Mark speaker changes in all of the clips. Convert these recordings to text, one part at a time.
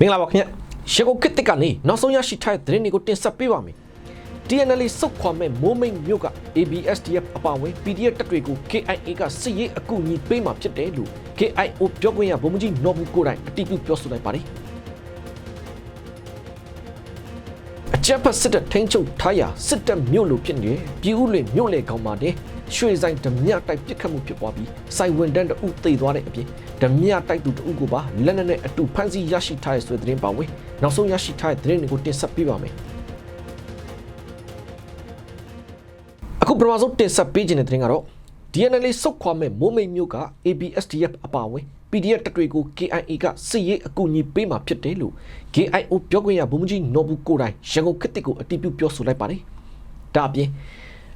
Speaker 1: မင်္ဂလာပါခင်ဗျရေကိုကစ်တစ်ကနေနောက်ဆုံးရရှိထားတဲ့သတင်းတွေကိုတင်ဆက်ပေးပါမယ် TNL စုတ်ခွာမဲ့မိုးမိန်မြို့က ABSDF အပါအဝင် PDF တပ်တွေကို KIA ကစစ်ရေးအကူအညီပေးမှာဖြစ်တယ်လို့ KIO ပြောခွင့်ရဗိုလ်မှူးကြီးနော်ဘူးကိုတိုင်အတည်ပြုပြောဆိုလိုက်ပါတယ်အကြပ်ဖက်စစ်တပ်ထိန်းချုပ်ထားရာစစ်တပ်မြို့လိုဖြစ်နေပြည်ဦးလွင်မြို့လေကောင်မှာတင်ရွှေဆိုင်ဓမြတိုက်ပစ်ခတ်မှုဖြစ်ပွားပြီးစိုင်ဝန်တန်းတအုပ်သေသွားတဲ့အပြင် ဓမြတိုက်သူတအုပ်ကိုပါလက်နက်နဲ့အတူဖမ်းဆီးရရှိထားတဲ့ဆိုတဲ့သတင်းပါဝင်နောက်ဆုံးရရှိထားတဲ့သတင်းတွေကိုတင်ဆက်ပေးပါမယ်အခုပထမဆုံးတင်ဆက်ပေးခြင်းတဲ့သတင်းကတော့ DNL စုတ်ခွာမဲ့မိုးမိတ်မြို့က ABSDF အပါအဝင် PDF တပ်တွေကို KIA ကစစ်ရေးအကူအညီပေးမှာဖြစ်တယ်လို့ KIO ပြောခွင့်ရဗိုလ်မှူးကြီးနော်ဘူးကိုတိုင်ရန်ကုန်ခစ်တစ်ကိုအတည်ပြုပြောဆိုလိုက်ပါတယ်။ဒါအပြင်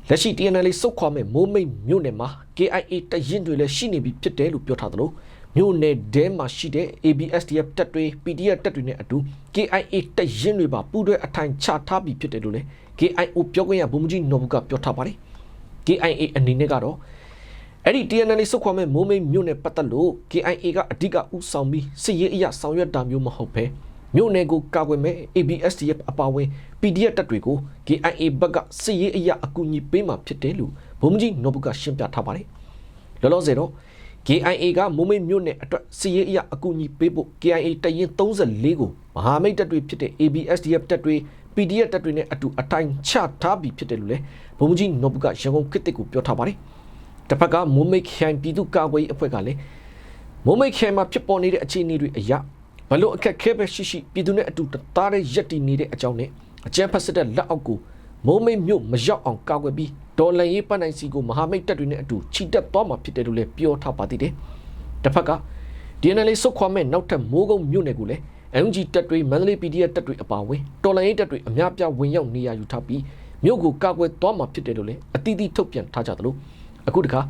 Speaker 1: လက်ရှိ TNL စုတ်ခွာမဲ့မိုးမိတ်မြို့နယ်မှာ KIA တရင်တွေလည်းရှိနေပြီဖြစ်တယ်လို့ပြောထားသလို မြို့နယ်တဲမှာရှိတဲ့ ABSDF တပ်တွေ PDF တပ်တွေနဲ့အတူ KIA တရင်တွေပါပူးတွဲအထိုင်ချထားပြီဖြစ်တယ်လို့လည်း KIO ပြောခွင့်ရဗိုလ်မှူးကြီးနော်ဘူးကပြောထားပါတယ်။ KIA အနေနဲ့ကတော့အဲ့ဒီ TNL စုခွာမဲ့မိုးမိတ်မြို့နယ်ပတ်သက်လို့ KIA ကအဓိကဥဆောင်ပြီးစစ်ရေးအရာဆောင်ရွက်တာမျိုးမဟုတ်ပဲမြို့နယ်ကိုကာကွယ်မဲ့ ABSDF အပါအဝင် PDF တပ်တွေကို KIA ဘက်ကစစ်ရေးအရာအကူအညီပေးမှာဖြစ်တယ်လို့ဗိုလ်မှူးကြီးနော်ဘူးကရှင်းပြထားပါတယ်လောလောဆယ်တော့ KIA ကမိုးမိတ်မြို့နယ်အတွက်စစ်ရေးအရာအကူအညီပေးဖို့ KIA တရင်34ကိုမဟာမိတ်တပ်တွေဖြစ်တဲ့ ABSDF တပ်တွေ PDF တပ်တွေနဲ့အတူအတိုင်းချထားပြီးဖြစ်တယ်လို့လည်းဗိုလ်မှူးကြီးနော်ဘူးကရန်ကုန်ခေတ်တစ်ကိုပြောထားပါတယ်တစ်ဖက်ကမိုးမိတ်ခိုင်ပြည်သူ့ကာကွယ်ရေးအဖွဲ့ကလည်းမိုးမိတ်ခိုင်မှာဖြစ်ပေါ်နေတဲ့အခြေအနေတွေအရဘလို့အခက်ခဲပဲရှိရှိပြည်သူနဲ့အတူတသားတည်းရက်တည်နေတဲ့အကြောင်းနဲ့အကြမ်းဖက်စစ်တပ်လက်အောက်ကိုမိုးမိတ်မြို့မရောက်အောင်ကာကွယ်ပြီး ဒေါ်လန်ရေးပတ်နိုင်စီကိုမဟာမိတ်တပ်တွေနဲ့အတူချီတက်သွားမှာဖြစ်တယ်လို့လည်းပြောထားပါသေးတယ်တစ်ဖက်က DNL စုခွာမဲ့နောက်ထပ်မိုးကုံမြို့နယ်ကိုလည်း MG တပ်တွေမန္တလေး PDF တပ်တွေအပါအဝင်တော်လိုင်းရေးတပ်တွေအများပြားဝင်ရောက်နေရယူထားပြီးမြို့ကိုကာကွယ်သွားမှာဖြစ်တယ်လို့လည်းအတိအသီးထုတ်ပြန်ထားကြသလိုအခုတခါ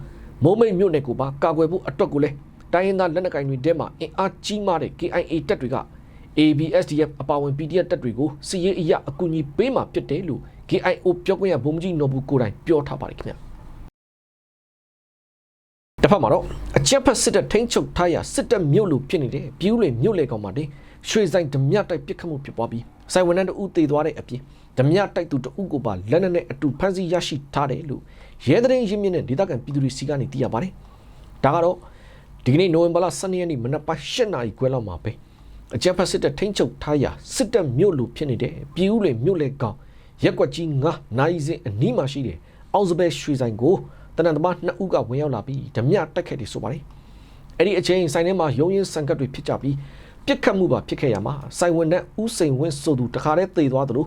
Speaker 1: မိုးမိတ်မြို့နယ်ကိုပါကာကွယ်ဖို့အတွက်ကိုလည်းတိုင်းရင်းသားလက်နက်ကိုင်တွေထဲမှာအင်အားကြီးမားတဲ့ KIA တပ်တွေက ABSDF အပါအဝင် PDF တပ်တွေကိုစီရေးအရာအကူအညီပေးမှာဖြစ်တယ်လို့ KIO ပြောခွင့်ရဗိုလ်မှူးကြီးနော်ဘူးကိုတိုင်ပြောထားပါတယ်ခင်ဗျာတစ်ဖက်မှာတော့အကြက်ဖက်စစ်တပ်ထိန်းချုပ်ထားရာစစ်တပ်မြို့လိုဖြစ်နေတဲ့ပြူးလွင်မြို့လေကောင်မှာတင်ရွှေဆိုင်ဓမြတိုက်ပစ်ခတ်မှုဖြစ်ပွားပြီးစိုင်ဝန်ထမ်းတဦးသေသွားတဲ့အပြင်ဓမြတိုက်သူတဦးကိုပါလက်နက်နဲ့အတူဖမ်းဆီးရရှိထားတယ်လို့ရဲသတင်းရင်းမြစ်နဲ့ဒေသခံပြည်သူတွေစီကနေသိရပါတယ်။ဒါကတော့ဒီကနေ့နိုဝင်ဘာလ12ရက်နေ့မနက်ပိုင်း8နာရီခွဲလောက်မှာပဲအကြက်ဖက်စစ်တပ်ထိန်းချုပ်ထားရာစစ်တပ်မြို့လိုဖြစ်နေတဲ့ပြူးလွင်မြို့လေကောင် ရက်ကွက်ကြီး9နိုင်စဉ်အနီးမှာရှိတဲ့အောင်စပယ်ရွှေဆိုင်ကိုတနင်္သမား2ဦးကဝင်ရောက်လာပြီးဓမြတိုက်ခဲ့တယ်ဆိုပါတယ်။အဲ့ဒီအချိန်ဆိုင်ထဲမှာရုံရင်ဆန်ကတ်တွေဖြစ်ကြပြီးပြစ်ခတ်မှုပါဖြစ်ခဲ့ရမှာဆိုင်ဝင်တဲ့ဥစိန်ဝင်းဆိုသူတခါတည်းသေသွားသလို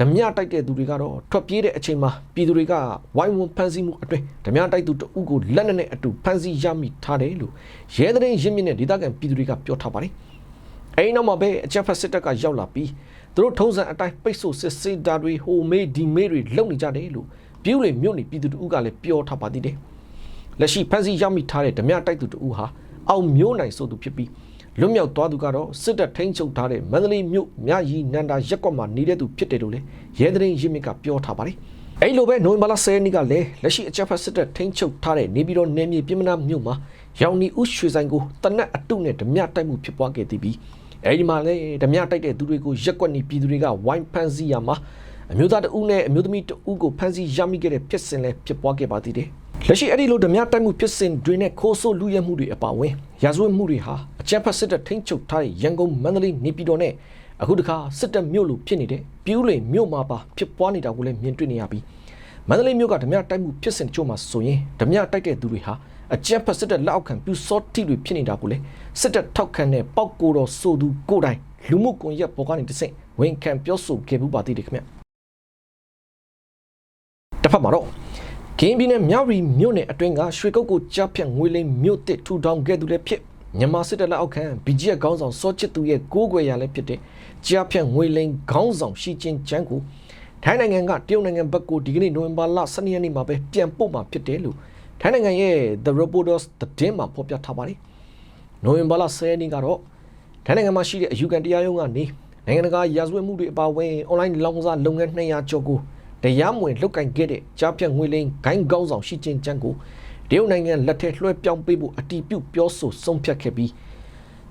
Speaker 1: ဓမြတိုက်တဲ့သူတွေကတော့ထွက်ပြေးတဲ့အချိန်မှာပြည်သူတွေကဝိုင်းဝန်းဖမ်းဆီးမှုအတွင်းဓမြတိုက်သူတဦးကိုလက်နက်နဲ့အတူဖမ်းဆီးရမိထားတယ်လို့ရဲတဲ့ရင်းမြစ်နဲ့ဒေသခံပြည်သူတွေကပြောထားပါတယ်။အဲဒီနောက်မှာပဲအချက်ဖက်စစ်တပ်ကရောက်လာပြီး သူတို့ထုံးစံအတိုင်းပိတ်ဆို့စစ်ဆေးတာတွေဟိုမေးဒီမေးတွေလုပ်နေကြတယ်လို့ပြူးလေမြို့နေပြည်သူတို့ကလည်းပြောထားပါသေးတယ်။လက်ရှိဖမ်းဆီးရမိထားတဲ့ဓမြတိုက်သူတဦးဟာအောင်မျိုးနိုင်ဆိုသူဖြစ်ပြီးလွတ်မြောက်သွားသူကတော့စစ်တပ်ထိန်းချုပ်ထားတဲ့မန္တလေးမြို့မြရီနန္ဒာရက်ကွက်မှာနေတဲ့သူဖြစ်တယ်လို့လည်းရဲသတင်းရင်းမြစ်ကပြောထားပါတယ်။အဲဒီလိုပဲနိုဝင်ဘာလ10ရက်နေ့ကလည်းလက်ရှိအကြမ်းဖက်စစ်တပ်ထိန်းချုပ်ထားတဲ့နေပြည်တော်နယ်မြေပြည်မနာမြို့မှာရောင်နီဥရွှေဆိုင်ကိုတနက်အတုနဲ့ဓမြတိုက်မှုဖြစ်ပွားခဲ့သည်ပြီး အဲဒီမှာလည်းဓမြတိုက်တဲ့သူတွေကိုရက်ကွက်နေပြည်သူတွေကဝိုင်းဖမ်းဆီးရမှာအမျိုးသားတဦးနဲ့အမျိုးသမီးတဦးကိုဖမ်းဆီးရမိခဲ့တဲ့ဖြစ်စဉ်လည်းဖြစ်ပွားခဲ့ပါသေးတယ်။လက်ရှိအဲ့ဒီလိုဓမြတိုက်မှုဖြစ်စဉ်တွေနဲ့ခိုးဆိုးလူရဲမှုတွေအပါအဝင်ရာဇဝတ်မှုတွေဟာအကြမ်းဖက်စစ်တပ်ထိန်းချုပ်ထားတဲ့ရန်ကုန်မန္တလေးနေပြည်တော်နဲ့အခုတခါစစ်တပ်မြို့လိုဖြစ်နေတဲ့ပြူးလိန်မြို့မှာပါဖြစ်ပွားနေတာကိုလည်းမြင်တွေ့နေရပြီးမန္တလေးမြို့ကဓမြတိုက်မှုဖြစ်စဉ်ချို့မှာဆိုရင်ဓမြတိုက်တဲ့သူတွေဟာ အကြမ်းဖက်စစ်တပ်လက်အောက်ခံပြူစောတိတွေဖြစ်နေတာကိုလည်းစစ်တပ်ထောက်ခံတဲ့ပောက်ကိုတော်ဆိုသူကိုတိုင်လူမှုကွန်ရက်ပေါ်ကနေတဆင့်ဝန်ခံပြောဆိုခဲ့မှုပါသေးတယ်ခင်ဗျတစ်ဖက်မှာတော့ကင်းပြည်နယ်မြောက်ရီမြို့နယ်အတွင်းကရွှေကုတ်ကိုကြားဖြတ်ငွေလိမ်မြို့တစ်ထူထောင်ခဲ့သူလည်းဖြစ်မြန်မာစစ်တပ်လက်အောက်ခံ BGF ခေါင်းဆောင်စောချစ်သူရဲ့ကိုးကွယ်ရလည်းဖြစ်တဲ့ကြားဖြတ်ငွေလိမ်ခေါင်းဆောင်ရှီကျင်းချန်းကိုထိုင်းနိုင်ငံကတရုတ်နိုင်ငံဘက်ကိုဒီကနေ့နိုဝင်ဘာလ12ရက်နေ့မှာပဲပြန်ပို့မှာဖြစ်တယ်လို့ ထိုင်းနိုင်ငံရဲ့ The Reporters သတင်းမှာဖော်ပြထားပါတယ်။နိုဝင်ဘာလ10ရက်နေ့ကတော့ထိုင်းနိုင်ငံမှာရှိတဲ့အယူခံတရားရုံးကနေနိုင်ငံတကာရာဇဝတ်မှုတွေအပါအဝင် online လောင်စာလုပ်ငန်း200ကျော်ကိုတရားမဝင်လုတ်ကင်ခဲ့တဲ့ကြားဖြတ်ငွေလိမ်ဂိုင်းကောင်းဆောင်ရှိချင်းချမ်းကိုတရုတ်နိုင်ငံလက်ထက်လွှဲပြောင်းပေးဖို့အတီးပြုတ်ပြောဆိုဆုံးဖြတ်ခဲ့ပြီး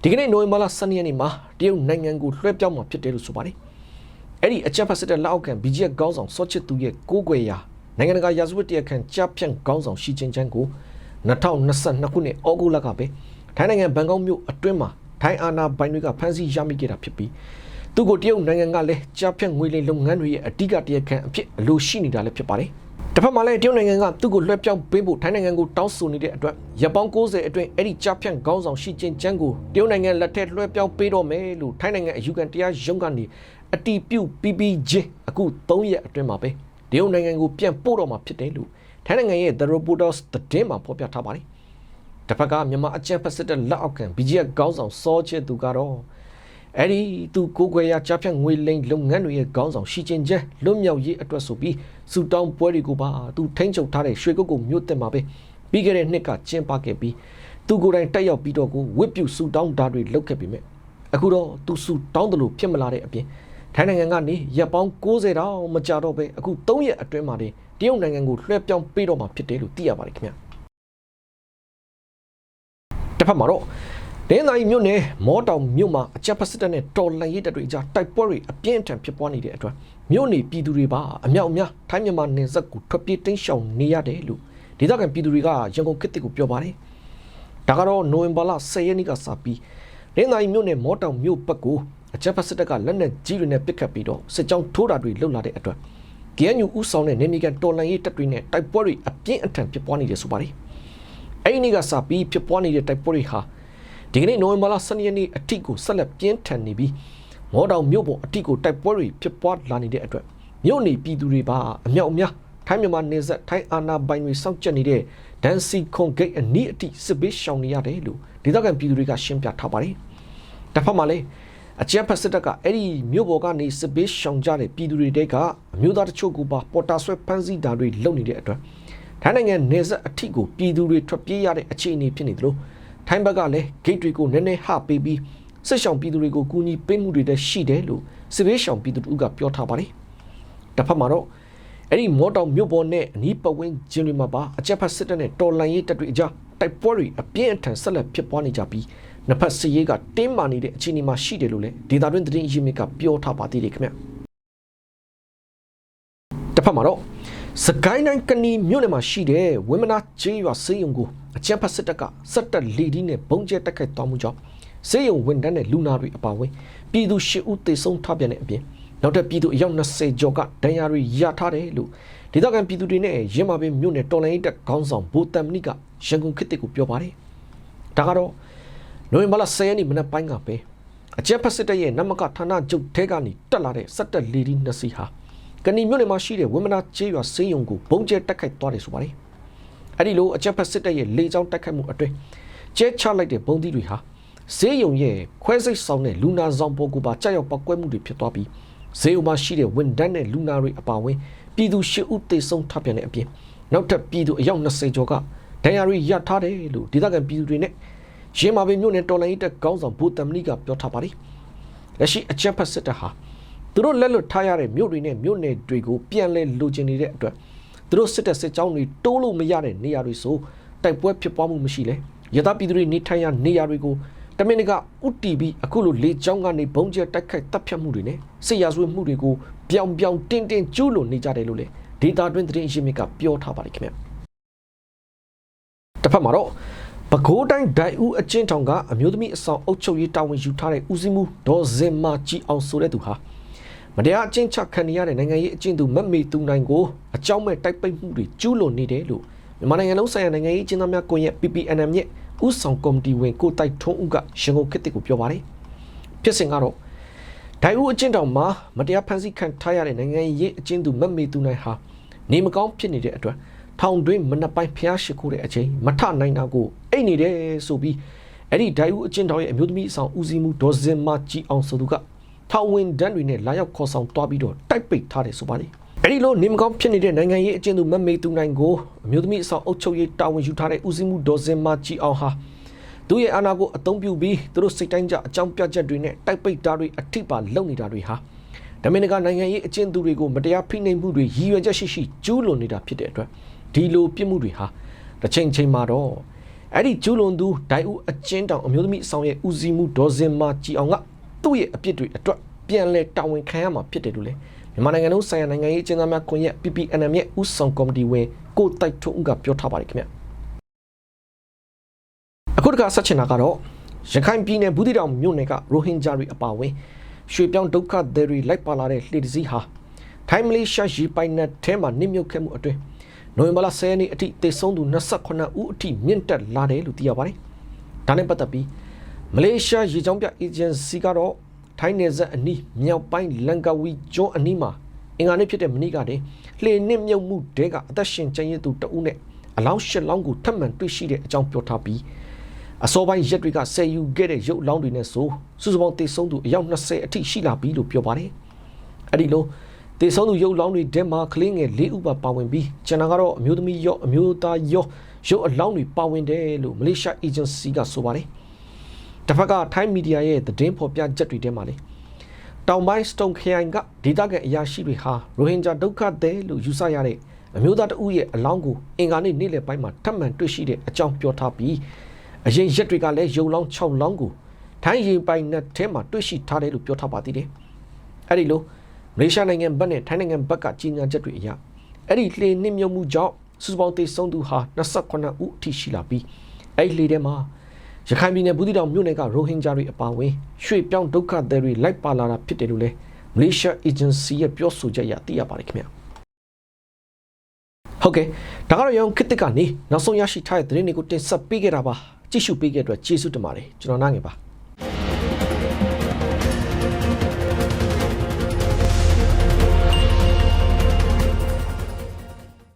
Speaker 1: တဒီကနေ့နိုဝင်ဘာလ12ရက်နေ့မှာတရုတ်နိုင်ငံကိုလွှဲပြောင်းမှာဖြစ်တယ်လို့ဆိုပါတယ်အဲ့ဒီအကြမ်းဖက်စစ်တပ်လက်အောက်ခံ BGF ခေါင်းဆောင်စောချစ်သူရဲ့ကိုးကွယ်ရာ နိုင်ငံတကာရာဇဝတ်တရားခံကြားဖြန့်ခေါင်းဆောင်ရှီကျင်ချန်းကို2022ခုနှစ်ဩဂုတ်လကပဲထိုင်းနိုင်ငံဘန်ကောက်မြို့အတွင်းမှာထိုင်းအာဏာပိုင်တွေကဖမ်းဆီးရမိခဲ့တာဖြစ်ပြီးသူကိုတရုတ်နိုင်ငံကလည်းကြားဖြန့်ငွေလိမ်လုပ်ငန်းတွေရဲ့အဓိကတရားခံအဖြစ်အလိုရှိနေတာလည်းဖြစ်ပါတယ်တစ်ဖက်မှာလည်းတရုတ်နိုင်ငံကသူ့ကိုလွှဲပြောင်းပေးဖို့ထိုင်းနိုင်ငံကိုတောင်းဆိုနေတဲ့အတွက်ရပောင်း90အတွင်းအဲ့ဒီကြားဖြန့်ခေါင်းဆောင်ရှီကျင်ချန်းကိုတရုတ်နိုင်ငံလက်ထက်လွှဲပြောင်းပေးတော့မယ်လို့ထိုင်းနိုင်ငံအယူခံတရားရုံးကနေအတီးပြုတ်ပြီးပြီးချင်းအခု3ရက်အတွင်းမှာပဲတ ရုတ်နိုင်ငံကိုပြန်ပို့တော့မှာဖြစ်တယ်လို့ထိုင်းနိုင်ငံရဲ့ The Reporters သတင်းမှာဖော်ပြထားပါတယ်။တစ်ဖက်ကမြန်မာအကြမ်းဖက်စစ်တပ်လက်အောက်ခံ BGF ခေါင်းဆောင်စောချဲသူကတော့အဲ့ဒီသူကိုကွယ်ရကြားဖြတ်ငွေလိမ်လုပ်ငန်းတွေရဲ့ခေါင်းဆောင်ရှီကျင်ကျဲလွတ်မြောက်ရေးအတွက်ဆိုပြီးစူတောင်းပွဲတွေကိုပါသူထိန်းချုပ်ထားတဲ့ရွှေကုတ်ကုတ်မြို့တက်မှာပဲပြီးခဲ့တဲ့နှစ်ကကျင်းပခဲ့ပြီးသူကိုယ်တိုင်တက်ရောက်ပြီးတော့ကိုဝစ်ပြူစူတောင်းတာတွေလုပ်ခဲ့ပြီမဲ့အခုတော့သူစူတောင်းတယ်လို့ဖြစ်မလာတဲ့အပြင် ထိုင်းနိုင်ငံကနေရပ်ပေါင်း60တောင်မကြတော့ပဲအခု3ရက်အတွင်းမှာတရုတ်နိုင်ငံကိုလွှဲပြောင်းပေးတော့မှာဖြစ်တယ်လို့သိရပါတယ်ခင်ဗျာတစ်ဖက်မှာတော့ဒင်းသာရီမြို့နယ်မောတောင်မြို့မှာအကြပ်ဖက်စစ်တပ်နဲ့တော်လှန်ရေးတပ်တွေအကြားတိုက်ပွဲတွေအပြင်းအထန်ဖြစ်ပွားနေတဲ့အတွက်မြို့နေပြည်သူတွေပါအမြောက်အများထိုင်းမြန်မာနယ်စပ်ကိုထွက်ပြေးတိမ်းရှောင်နေရတယ်လို့ဒေသခံပြည်သူတွေကရန်ကုန်ခေတ်ကိုပြောပါတယ်။ဒါကတော့နိုဝင်ဘာလ10ရက်နေ့ကစပြီးဒင်းသာရီမြို့နယ်မောတောင်မြို့ဘက်ကို အကြပ်ဖက်စစ်တပ်ကလက်နက်ကြီးတွေနဲ့ပစ်ခတ်ပြီးတော့စစ်ကြောင်းထိုးတာတွေလှုပ်လာတဲ့အတွက် KNU ဥဆောင်တဲ့နေမီကန်တော်လှန်ရေးတပ်တွေနဲ့တိုက်ပွဲတွေအပြင်းအထန်ဖြစ်ပွားနေတယ်ဆိုပါတယ်။အဲဒီနေ့ကစပြီးဖြစ်ပွားနေတဲ့တိုက်ပွဲတွေဟာဒီကနေ့နိုဝင်ဘာလ12ရက်နေ့အထိကိုဆက်လက်ပြင်းထန်နေပြီးမော်တောင်မြို့ပေါ်အထိကိုတိုက်ပွဲတွေဖြစ်ပွားလာနေတဲ့အတွက်မြို့နေပြည်သူတွေပါအမြောက်အများထိုင်းမြန်မာနေဆက်ထိုင်းအာဏာပိုင်တွေစောင့်ကြပ်နေတဲ့ဒန်စီခွန်ဂိတ်အနီးအထိစစ်ဘေးရှောင်နေရတယ်လို့ဒေသခံပြည်သူတွေကရှင်းပြထားပါတယ်။တစ်ဖက်မှာလည်း အကြမ်းဖက်စစ်တပ်ကအဲ့ဒီမြို့ပေါ်ကနေစစ်ဘေးရှောင်ကြတဲ့ပြည်သူတွေတဲကအမျိုးသားတချို့ကပါပေါ်တာဆွဲဖမ်းဆီးတာတွေလုပ်နေတဲ့အတွက်ထိုင်းနိုင်ငံနေဆက်အထိကိုပြည်သူတွေထွက်ပြေးရတဲ့အခြေအနေဖြစ်နေသလိုထိုင်းဘက်ကလည်းဂိတ်တွေကိုနည်းနည်းဟပေးပြီးစစ်ရှောင်ပြည်သူတွေကိုကူညီပေးမှုတွေလည်းရှိတယ်လို့စစ်ဘေးရှောင်ပြည်သူတို့ကပြောထားပါတယ်။တစ်ဖက်မှာတော့အဲ့ဒီမော်တော်မြို့ပေါ်နဲ့အနီးပတ်ဝန်းကျင်တွေမှာပါအကြက်ဖက်စစ်တပ်နဲ့တော်လန်ရေးတပ်တွေအကြားတိုက်ပွဲတွေအပြင်းအထန်ဆက်လက်ဖြစ်ပွားနေကြပြီး နှစ်ဖက်စစ်ရေးကတင်းမာနေတဲ့အခြေအနေမှာရှိတယ်လို့လည်းဒေတာတွင်းသတင်းရင်းမြစ်ကပြောထားပါသေးတယ်ခင်ဗျ။တစ်ဖက်မှာတော့စကိုင်းတိုင်းကဏီမြို့နယ်မှာရှိတဲ့ဝင်းမနာကျေးရွာစေးရုံကိုအကြမ်းဖက်စစ်တပ်ကစက်တက်လီဒီနဲ့ဘုံကျဲတက်ခိုက်သွားမှုကြောင့်စေးရုံဝန်ထမ်းနဲ့လူနာတွေအပါအဝင်ပြည်သူ၈ဦးသေဆုံးထားပြန်တဲ့အပြင်နောက်ထပ်ပြည်သူအယောက်20ကျော်ကဒဏ်ရာတွေရထားတယ်လို့ဒေသခံပြည်သူတွေနဲ့ရင်းမာပင်မြို့နယ်တော်လိုင်းတက်ခေါင်းဆောင်ဘူတမ်မနီကရန်ကုန်ခေတ်တစ်ကိုပြောပါတယ်။ဒါကတော့ နိုဝင်ဘာလ10ရက်နေ့မနက်ပိုင်းကပဲအကြမ်းဖက်စစ်တပ်ရဲ့နမကဌာနချုပ်ထဲကနေတက်လာတဲ့စက်တက်လီဒီနှစ်စီးဟာကဏီမြို့နယ်မှာရှိတဲ့ဝင်းမနာကျေးရွာစေးရုံကိုဘုံကျဲတက်ခိုက်သွားတယ်ဆိုပါတယ်။အဲ့ဒီလိုအကြက်ဖက်စစ်တပ်ရဲ့လေကြောင်းတက်ခိုက်မှုအတွင်းကျဲချလိုက်တဲ့ဘုံသီးတွေဟာဈေးရုံရဲ့ခွဲစိတ်ဆောင်တဲ့လူနာဆောင်ပေါ်ကိုပါကြောက်ရောက်ပောက်ကွဲမှုတွေဖြစ်သွားပြီးဈေးရုံမှာရှိတဲ့ဝန်ဒန်းတဲ့လူနာတွေအပါအဝင်ပြည်သူ၈ဦးသေဆုံးထပ်ပြန်တဲ့အပြင်နောက်ထပ်ပြည်သူအယောက်20ကျော်ကဒဏ်ရာတွေရထားတယ်လို့ဒေသခံပြည်သူတွေနဲ့ ရင်းမာပင်မြို့နယ်တော်လိုင်းတက်ကောင်းဆောင်ဘူတမ်နီကပြောထားပါတယ်။လက်ရှိအကြက်ဖက်စစ်တပ်ဟာသူတို့လက်လွတ်ထားရတဲ့မြို့တွေနဲ့မြို့နယ်တွေကိုပြန်လဲလိုချင်နေတဲ့အတွက်သူတို့စစ်တပ်စစ်ကြောင်းတွေတိုးလို့မရတဲ့နေရာတွေဆိုတိုက်ပွဲဖြစ်ပွားမှုမရှိလဲရသပြည်သူတွေနေထိုင်ရနေရာတွေကိုတမင်ကဥတီပြီးအခုလိုလေကြောင်းကနေဘုံကျဲတိုက်ခိုက်တပ်ဖြတ်မှုတွေနဲ့စစ်ရာဇဝတ်မှုတွေကိုပြောင်ပြောင်တင်းတင်းကျူးလွန်နေကြတယ်လို့လေဒေတာတွင်သတင်းရင်းမြစ်ကပြောထားပါတယ်ခင်ဗျတစ်ဖက်မှာတော့ ပဲခူးတိုင်းဒိုင်ဦးအချင်းထောင်ကအမျိုးသမီးအဆောင်အုပ်ချုပ်ရေးတာဝန်ယူထားတဲ့ဦးစီးမှုဒေါ်စင်မာကြည်အောင်ဆိုတဲ့သူဟာမတရားအကျင့်ချခံရတဲ့နိုင်ငံရေးအကျင့်သူမက်မေသူနိုင်ကိုအကြောင်းမဲ့တိုက်ပိတ်မှုတွေကျူးလွန်နေတယ်လို့မြန်မာနိုင်ငံလုံးဆိုင်ရာနိုင်ငံရေးအကျဉ်းသားများကွန်ရက် PPNM ရဲ့ဥဆောင်ကော်မတီဝင်ကိုတိုက်ထွန်းဦးကရန်ကုန်ခေတ်ကိုပြောပါတယ်ဖြစ်စဉ်ကတော့ဒိုင်ဦးအကျဉ်းတောင်မှာမတရားဖန်ဆီးခံထားရတဲ့နိုင်ငံရေးအကျဉ်းသူမက်မေသူနိုင်ဟာနေမကောင်းဖြစ်နေတဲ့အတွက် ထောင်တွင်းမနှပိုင်းဖျားရှိခိုးတဲ့အချိန်မထနိုင်တာကိုအိတ်နေတယ်ဆိုပြီးအဲ့ဒီဒိုင်ဦးအကျဉ်းတောင်ရဲ့အမျိုးသမီးအဆောင်ဦးစီးမှုဒေါ်စင်မကြည်အောင်ဆိုသူကထောင်ဝင်တန်းတွေနဲ့လာရောက်ခေါ်ဆောင်သွားပြီးတော့တိုက်ပိတ်ထားတယ်ဆိုပါလေအဲ့ဒီလိုနေမကောင်းဖြစ်နေတဲ့နိုင်ငံရေးအကျဉ်းသူမမေသူနိုင်ကိုအမျိုးသမီးအဆောင်အုပ်ချုပ်ရေးတာဝန်ယူထားတဲ့ဦးစီးမှုဒေါ်စင်မာကြည်အောင်ဟာသူရဲ့အာဏာကိုအသုံးပြုပြီးသူတို့စိတ်တိုင်းကြအကြောင်းပြချက်တွေနဲ့တိုက်ပိတ်တာတွေအထိပါလုပ်နေတာတွေဟာဒမင်နကနိုင်ငံရေးအကျဉ်းသူတွေကိုမတရားဖိနှိပ်မှုတွေရည်ရွယ်ချက်ရှိရှိကျူးလွန်နေတာဖြစ်တဲ့အတွက် ဒီလိုပြစ်မှုတွေဟာတစ်ချိန်ချိန်မှာတော့အဲ့ဒီကျူးလွန်သူဒိုင်ဦးအချင်းတောင်အမျိုးသမီးအဆောင်ရဲ့ဦးစီးမှုဒေါ်စင်မာကြည်အောင်ကသူ့ရဲ့အပြစ်တွေအတွက်ပြန်လဲတာဝန်ခံရမှာဖြစ်တယ်လို့လေမြန်မာနိုင်ငံလုံးဆိုင်ရာနိုင်ငံရေးအကျဉ်းသားများကွန်ရက် PPNM ရဲ့ဦးဆောင်ကော်မတီဝင်ကိုတိုက်ထွန်းဦးကပြောထားပါတယ်ခင်ဗျအခုတခါဆက်ချင်တာကတော့ရခိုင်ပြည်နယ်ဘူးတီတောင်မြို့နယ်ကရိုဟင်ဂျာတွေအပါအဝင်ရွှေပြောင်းဒုက္ခသည်တွေလိုက်ပါလာတဲ့လှေတစ်စီးဟာထိုင်းမလေးရှားရီပိုင်နက်ထဲမှာနစ်မြုပ်ခဲ့မှုအတွင်း နိုဝင်ဘာလ10ရက်နေ့အထိတေဆုံးသူ28ဦးအထိမြင့်တက်လာတယ်လို့သိရပါတယ်။ဒါနဲ့ပတ်သက်ပြီးမလေးရှားရေကြောင်းပြအေဂျင်စီကတော့ထိုင်းနယ်စပ်အနီးမြောက်ပိုင်းလန်ကာဝီကျွန်းအနီးမှာအင်္ဂါနေ့ဖြစ်တဲ့မနေ့ကတည်းလှေနစ်မြုပ်မှုတဲကအသက်ရှင်ကျန်ရည်သူတဦးနဲ့အလောင်းရှစ်လောင်းကိုထပ်မံတွေ့ရှိတဲ့အကြောင်းပြောထားပြီးအစောပိုင်းရက်တွေကဆယ်ယူခဲ့တဲ့ရုပ်လောင်းတွေနဲ့ဆိုစုစုပေါင်းတေဆုံးသူအယောက်20အထိရှိလာပြီလို့ပြောပါတယ်။အဲ့ဒီလို တေဆုံးသူရုပ်လောင်းတွေထဲမှာကလေးငယ်၄ဦးပါပါဝင်ပြီးကျန်တာကတော့အမျိုးသမီးရောအမျိုးသားရောရုပ်အလောင်းတွေပါဝင်တယ်လို့မလေးရှားအေဂျင်စီကဆိုပါတယ်။တစ်ဖက်ကထိုင်းမီဒီယာရဲ့သတင်းဖော်ပြချက်တွေထဲမှာလေတောင်ပိုင်းစတုန်ခရိုင်ကဒေသခံအရာရှိတွေဟာရိုဟင်ဂျာဒုက္ခသည်လို့ယူဆရတဲ့အမျိုးသားတဦးရဲ့အလောင်းကိုအင်္ဂါနေ့နေ့လယ်ပိုင်းမှာထပ်မံတွေ့ရှိတဲ့အကြောင်းပြောထားပြီးအရင်ရက်တွေကလည်းရုံလောင်း6လောင်းကိုထိုင်းရင်ပိုင်နဲ့ထဲမှာတွေ့ရှိထားတယ်လို့ပြောထားပါသေးတယ်။အဲ့ဒီလို မလေးရှားနိုင်ငံဘက်နဲ့ထိုင်းနိုင်ငံဘက်ကကြီးညာချက်တွေအရအဲ့ဒီလှေနစ်မြုပ်မှုကြောင့်စုစုပေါင်းသေဆုံးသူဟာ28ဦးအထိရှိလာပြီးအဲ့ဒီလှေထဲမှာရခိုင်ပြည်နယ်ဘူးတီတောင်မြို့နယ်ကရိုဟင်ဂျာတွေအပါအဝင်ရွှေပြောင်းဒုက္ခသည်တွေလိုက်ပါလာတာဖြစ်တယ်လို့လည်းမလေးရှားအေဂျင်စီရဲ့ပြောဆိုချက်အရသိရပါတယ်ခင်ဗျာဟုတ်ကဲ့ဒါကတော့ရောင်ခစ်တစ်ကနေနောက်ဆုံးရရှိထားတဲ့သတင်းတွေကိုတင်ဆက်ပေးခဲ့တာပါကြည့်ရှုပေးခဲ့တဲ့အတွက်ကျေးဇူးတင်ပါတယ်ကျွန်တော်နားငယ်ပါ